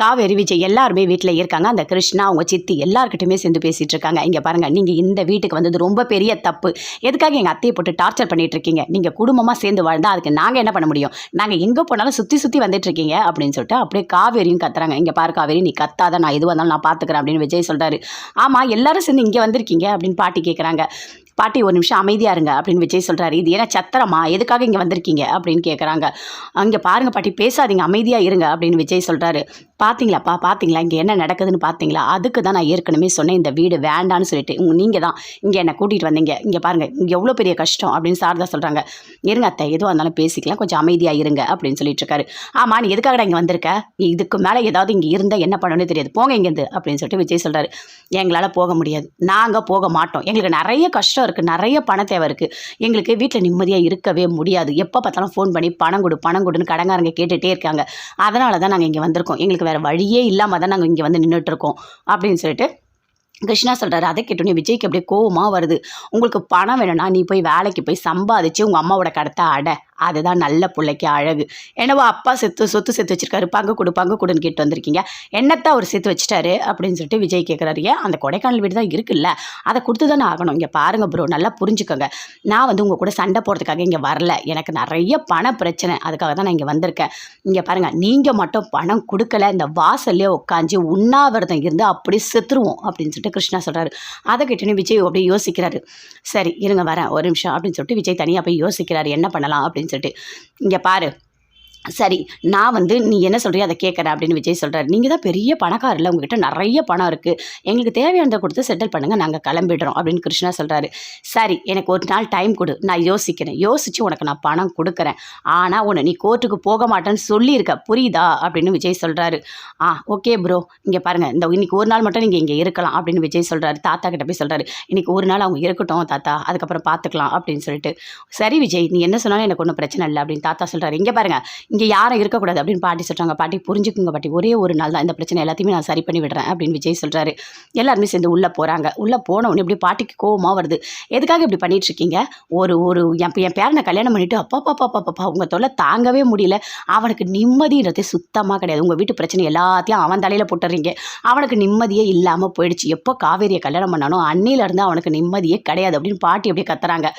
காவேரி விஜய் எல்லாருமே வீட்டில் இருக்காங்க. அந்த கிருஷ்ணா அவங்க சித்தி எல்லாருக்கிட்டையுமே சேர்ந்து பேசிகிட்டு இருக்காங்க இங்கே பாருங்கள் நீங்கள் இந்த வீட்டுக்கு வந்தது ரொம்ப பெரிய தப்பு. எதுக்காக எங்கள் அத்தையை போட்டு டார்ச்சர் பண்ணிகிட்டு இருக்கீங்க நீங்கள் குடும்பமாக சேர்ந்து வாழ்ந்தால் அதுக்கு நாங்கள் என்ன பண்ண முடியும்? நாங்கள் எங்கே போனாலும் சுற்றி சுற்றி வந்துட்டு இருக்கீங்க அப்படின்னு சொல்லிட்டு அப்படியே காவேரியும் கத்துறாங்க. இங்கே பாரு காவேரி நீ கத்தாத நான் எதுவாக இருந்தாலும் நான் பார்த்துக்கிறேன் அப்படின்னு விஜய் சொல்கிறாரு ஆமாம் எல்லாரும் சேர்ந்து இங்கே வந்திருக்கீங்க அப்படின்னு பாட்டி கேட்குறாங்க பாட்டி ஒரு நிமிஷம் அமைதியாக இருங்க அப்படின்னு விஜய் சொல்கிறாரு இது ஏன்னா சத்திரமா? எதுக்காக இங்கே வந்திருக்கீங்க? அப்படின்னு கேட்குறாங்க அங்கே பாருங்க பாட்டி பேசாதீங்க அமைதியாக இருங்க அப்படின்னு விஜய் சொல்கிறாரு பார்த்தீங்களாப்பா பார்த்தீங்களா இங்கே என்ன நடக்குதுன்னு பார்த்தீங்களா அதுக்கு தான் நான் ஏற்கனவே சொன்னேன் இந்த வீடு வேண்டான்னு சொல்லிட்டு. உங்க நீங்கள் தான் இங்கே என்னை கூட்டிகிட்டு வந்தீங்க. இங்கே பாருங்கள் இங்கே எவ்வளோ பெரிய கஷ்டம் அப்படின்னு சாரதா சொல்கிறாங்க இருங்க அத்தை எதுவாக இருந்தாலும் பேசிக்கலாம். கொஞ்சம் அமைதியாக இருங்க அப்படின்னு சொல்லிட்டு இருக்காரு. ஆமாம் நீ எதுக்காகடா இங்கே வந்திருக்க? நீ இதுக்கு மேலே ஏதாவது இங்கே இருந்தால் என்ன பண்ணணும்னு தெரியாது. போங்க இங்கேருந்து அப்படின்னு சொல்லிட்டு விஜய் சொல்கிறாரு எங்களால் போக முடியாது. நாங்கள் போக மாட்டோம். எங்களுக்கு நிறைய கஷ்டம் இருக்குது நிறைய பண தேவை இருக்குது எங்களுக்கு வீட்டில் நிம்மதியாக இருக்கவே முடியாது. எப்போ பார்த்தாலும் ஃபோன் பண்ணி பணம் கொடு பணம் கொடுன்னு கடங்காரங்க கேட்டுகிட்டே இருக்காங்க. அதனால தான் நாங்கள் இங்கே வந்திருக்கோம். எங்களுக்கு வேறு வழியே இல்லாமல் தான் நாங்கள் இங்கே வந்து நின்றுட்டு இருக்கோம் அப்படின்னு சொல்லிட்டு கிருஷ்ணா சொல்கிறாரு அதை கேட்டோன்னே விஜய்க்கு அப்படியே கோவமாக வருது. உங்களுக்கு பணம் வேணும்னா நீ போய் வேலைக்கு போய் சம்பாதிச்சு உங்கள் அம்மாவோட கடத்தை அடை. அதுதான் நல்ல பிள்ளைக்கு அழகு. என்னவோ அப்பா செத்து சொத்து செத்து வச்சிருக்காரு பங்கு கொடு பங்கு கொடுன்னு கேட்டு வந்திருக்கீங்க. என்னத்தான் அவர் சேர்த்து வச்சிட்டாரு அப்படின்னு சொல்லிட்டு விஜய் கேட்குறாரு ஏன்? அந்த கொடைக்கானல் வீடு தான் இருக்குல்ல. அதை கொடுத்து தானே ஆகணும். இங்கே பாருங்கள் ப்ரோ நல்லா புரிஞ்சுக்கோங்க. நான் வந்து உங்கள் கூட சண்டை போடுறதுக்காக இங்கே வரல. எனக்கு நிறைய பண பிரச்சனை. அதுக்காக தான் நான் இங்கே வந்திருக்கேன். இங்கே பாருங்கள் நீங்கள் மட்டும் பணம் கொடுக்கல. இந்த வாசல்லே உட்காந்து உண்ணாவிரதம் இருந்து அப்படி செத்துருவோம் அப்படின்னு சொல்லிட்டு கிருஷ்ணா சொல்கிறாரு அதை கேட்டுன்னு விஜய் அப்படியே யோசிக்கிறாரு. சரி இருங்க வரேன். ஒரு நிமிஷம் அப்படின்னு சொல்லிட்டு விஜய் தனியாக போய் யோசிக்கிறாரு. என்ன பண்ணலாம் அப்படின்னு சொல்லிட்டு. இங்கே பாரு. சரி நான் வந்து நீ என்ன சொல்கிறீ அதை கேட்குறேன் அப்படின்னு விஜய் சொல்கிறார் நீங்கள் தான் பெரிய பணக்காரில் இல்லை உங்ககிட்ட நிறைய பணம் இருக்குது எங்களுக்கு தேவையானதை கொடுத்து செட்டில் பண்ணுங்கள் நாங்கள் கிளம்பிடுறோம் அப்படின்னு கிருஷ்ணா சொல்கிறாரு சரி எனக்கு ஒரு நாள் டைம் கொடு நான் யோசிக்கிறேன். யோசித்து உனக்கு நான் பணம் கொடுக்குறேன். ஆனால் உன்னை நீ கோர்ட்டுக்கு போக மாட்டேன்னு சொல்லியிருக்க புரியுதா? அப்படின்னு விஜய் சொல்கிறாரு ஆ ஓகே ப்ரோ இங்கே பாருங்கள் இந்த இன்னைக்கு ஒரு நாள் மட்டும் நீங்கள் இங்கே இருக்கலாம் அப்படின்னு விஜய் சொல்கிறாரு தாத்தா கிட்ட போய் சொல்கிறாரு இன்றைக்கி ஒரு நாள் அவங்க இருக்கட்டும் தாத்தா அதுக்கப்புறம் பார்த்துக்கலாம் அப்படின்னு சொல்லிட்டு. சரி விஜய் நீ என்ன சொன்னாலும் எனக்கு ஒன்றும் பிரச்சனை இல்லை அப்படின்னு தாத்தா சொல்கிறாரு இங்கே பாருங்கள் இங்கே யாரும் இருக்கக்கூடாது அப்படின்னு பாட்டி சொல்கிறாங்க பாட்டி புரிஞ்சுக்குங்க பாட்டி. ஒரே ஒரு நாள் தான் இந்த பிரச்சனை எல்லாத்தையுமே நான் சரி பண்ணி விடுறேன் அப்படின்னு விஜய் சொல்கிறாரு எல்லாருமே சேர்ந்து உள்ளே போகிறாங்க உள்ளே போன உடனே இப்படி பாட்டிக்கு கோவமாக வருது. எதுக்காக இப்படி பண்ணிகிட்ருக்கீங்க ஒரு ஒரு என் என் பேரனை கல்யாணம் பண்ணிவிட்டு அப்பா பாப்பா பாப்பா உங்கள் தொல்லை தாங்கவே முடியல. அவனுக்கு நிம்மதின்றதே சுத்தமாக கிடையாது. உங்கள் வீட்டு பிரச்சனை எல்லாத்தையும் அவன் தலையில் போட்டுறீங்க. அவனுக்கு நிம்மதியே இல்லாமல் போயிடுச்சு. எப்போ காவேரியை கல்யாணம் பண்ணானோ அன்னிலேருந்து அவனுக்கு நிம்மதியே கிடையாது அப்படின்னு பாட்டி அப்படியே கத்துறாங்க.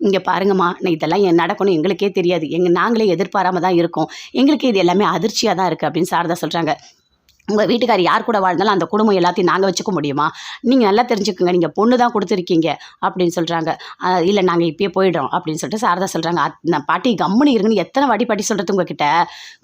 இங்கே பாருங்கம்மா நான் இதெல்லாம் என் நடக்கணும் எங்களுக்கே தெரியாது. எங்கள் நாங்களே எதிர்பாராமல் தான் இருக்கோம். எங்களுக்கு இது எல்லாமே அதிர்ச்சியாக தான் இருக்குது அப்படின்னு சாரதா சொல்கிறாங்க உங்கள் வீட்டுக்கார் யார் கூட வாழ்ந்தாலும் அந்த குடும்பம் எல்லாத்தையும் நாங்கள் வச்சுக்க முடியுமா? நீங்கள் நல்லா தெரிஞ்சுக்கோங்க நீங்கள் பொண்ணு தான் கொடுத்துருக்கீங்க அப்படின்னு சொல்கிறாங்க இல்லை நாங்கள் இப்பயே போயிடுறோம் அப்படின்னு சொல்லிட்டு சாரதா சொல்கிறாங்க நான் பாட்டி கம்முனு இருங்கன்னு எத்தனை வாட்டி பாட்டி சொல்கிறது உங்ககிட்ட?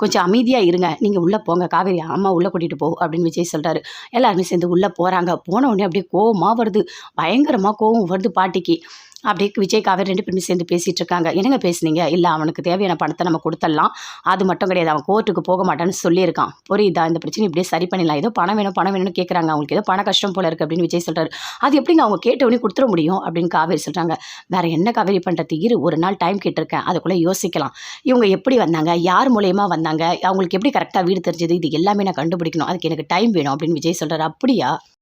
கொஞ்சம் அமைதியாக இருங்க. நீங்கள் உள்ளே போங்க. காவேரி அம்மா உள்ளே கூட்டிகிட்டு போ அப்படின்னு விஜய் சொல்கிறாரு எல்லாருமே சேர்ந்து உள்ளே போகிறாங்க போன உடனே அப்படியே கோவமாக வருது. பயங்கரமாக கோவம் வருது பாட்டிக்கு. அப்படியே விஜய் காவேரி ரெண்டு பேருமே சேர்ந்து பேசிகிட்டு இருக்காங்க என்னங்க பேசுனீங்க? இல்லை அவனுக்கு தேவையான பணத்தை நம்ம கொடுத்துடலாம் அது மட்டும் கிடையாது. அவன் கோர்ட்டுக்கு போக மாட்டான்னு சொல்லியிருக்கான். புரியுதா? இந்த பிரச்சனை இப்படியே சரி பண்ணிடலாம். ஏதோ பணம் வேணும் பணம் வேணும்னு கேட்குறாங்க அவங்களுக்கு ஏதோ பண கஷ்டம் போல இருக்குது அப்படின்னு விஜய் சொல்கிறாரு அது எப்படிங்க அவங்க கேட்டவனே கொடுத்துட முடியும்? அப்படின்னு காவேரி சொல்கிறாங்க வேறு என்ன காவேரி பண்ணுறது இரு ஒரு நாள் டைம் கேட்டிருக்கேன். அதுக்குள்ளே யோசிக்கலாம். இவங்க எப்படி வந்தாங்க? யார் மூலயமா வந்தாங்க? அவங்களுக்கு எப்படி கரெக்டாக வீடு தெரிஞ்சது? இது எல்லாமே நான் கண்டுபிடிக்கணும். அதுக்கு எனக்கு டைம் வேணும் அப்படின்னு விஜய் சொல்கிறார் அப்படியா?